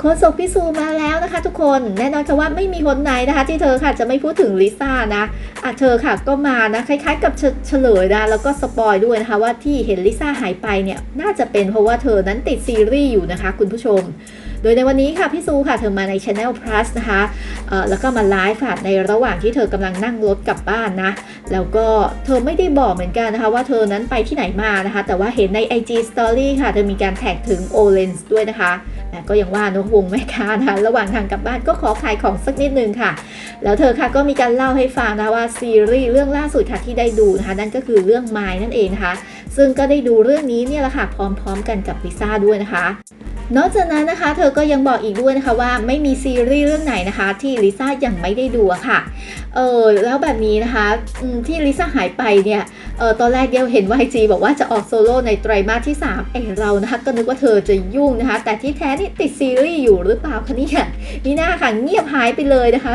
โคศกพิสูมาแล้วนะคะทุกคนแน่นอนค่ะว่าไม่มีคนไหนนะคะ ที่เธอค่ะจะไม่พูดถึงลิซ่านะอะเธอค่ะก็มานะคล้ายๆ กับเฉลยนะแล้วก็สปอยด้วยนะคะว่าที่เห็นลิซ่าหายไปเนี่ยน่าจะเป็นเพราะว่าเธอนั้นติดซีรีส์อยู่นะคะ คุณผู้ชม โดยในวันนี้ค่ะพี่ซูค่ะเธอมาใน Channel Plus นะคะเอ่อแล้วก็มาไลฟ์ค่ะในระหว่างที่เธอกำลังนั่งรถกลับบ้านนะแล้วก็เธอไม่ได้บอกเหมือนกันนะคะ ว่าเธอนั้นไปที่ไหนมานะคะ แต่ว่าเห็นใน IG Story ค่ะเธอมีการแท็กถึง o l e n s ด้วยนะคะ ก็ยังว่านอะวงแม่ค้านะคะระหว่างทางกลับบ้านก็ขอขายของสักนิดนึงค่ะ แล้วเธอค่ะก็มีการเล่าให้ฟังนะคะว่าซีรีส์เรื่องล่าสุดค่ะที่ได้ดูนะคะนั่นก็คือเรื่องไม้นั่นเองนะคะ ซึ่งก็ได้ดูเรื่องนี้เนี่ยแหละค่ะพร้อมๆ กันกับลิซ่าด้วยนะคะ นอกจากนั้นนะคะเธอก็ยังบอกอีกด้วยนะคะว่าไม่มีซีรีส์เรื่องไหนนะคะ ที่ลิซ่ายังไม่ได้ดูค่ะเออแล้วแบบนี้นะคะที่ลิซ่าหายไปเนี่ยเออตอนแรกเดียวเห็นว่าจีบอกว่าจะออกโซโล่ในไตรมาสที่ 3 เอยเรานะคะก็นึกว่าเธอจะยุ่งนะคะ แต่ที่แท้นี่ติดซีรีส์อยู่หรือเปล่าคะเนี่ยนี่หน้าค่ะเงียบหายไปเลยนะคะ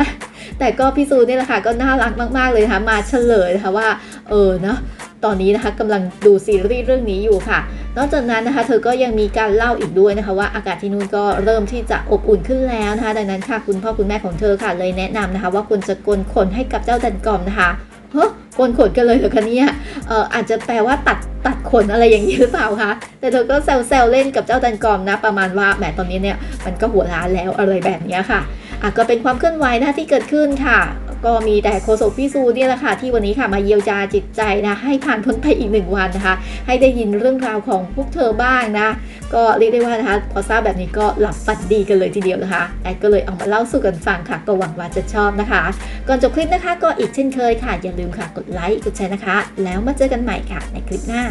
แต่ก็พี่ซูนี่แหละค่ะก็น่ารักมากๆเลยนะคะมาเฉลยนะคะว่าเออเนาะ ตอนนี้นะคะกำลังดูซีรีส์เรื่องนี้อยู่ค่ะ นอกจากนั้นนะคะเธอก็ยังมีการเล่าอีกด้วยนะคะว่าอากาศที่นู่นก็เริ่มที่จะอบอุ่นขึ้นแล้วนะคะ ดังนั้นค่ะคุณพ่อคุณแม่ของเธอค่ะ เลยแนะนำนะคะ ว่าควรจะกนขนให้กับเจ้าดันกอมนะคะเฮ้โกนขนกันเลยเหรอคะเนี่ยเอ่ออาจจะแปลว่าตัดตัดขนอะไรอย่างนี้หรือเปล่าคะ แต่เธอก็แซวๆเล่นกับเจ้าดันกอมนะ ประมาณว่าแหมตอนนี้เนี่ยมันก็หัวล้านแล้วอะไรแบบนี้ค่ะอะก็เป็นความเคลื่อนไหวนะที่เกิดขึ้นค่ะ ก็มีแต่โคศกพี่ซูเนี่ยแหละค่ะที่วันนี้ค่ะมาเยียวยาจิตใจนะให้ผ่านพ้นไปอีกหนึ่งวันนะคะ ให้ได้ยินเรื่องราวของพวกเธอบ้างนะก็เรียกได้ว่านะคะพอทราบแบบนี้ก็หลับฝันดีกันเลยทีเดียวนะคะแอดก็เลยเอามาเล่าสู่กันฟังค่ะ ก็หวังว่าจะชอบนะคะ ก่อนจบคลิปนะคะ ก็อีกเช่นเคยค่ะอย่าลืมค่ะกดไลค์กดแชร์นะคะ แล้วมาเจอกันใหม่ค่ะในคลิปหน้า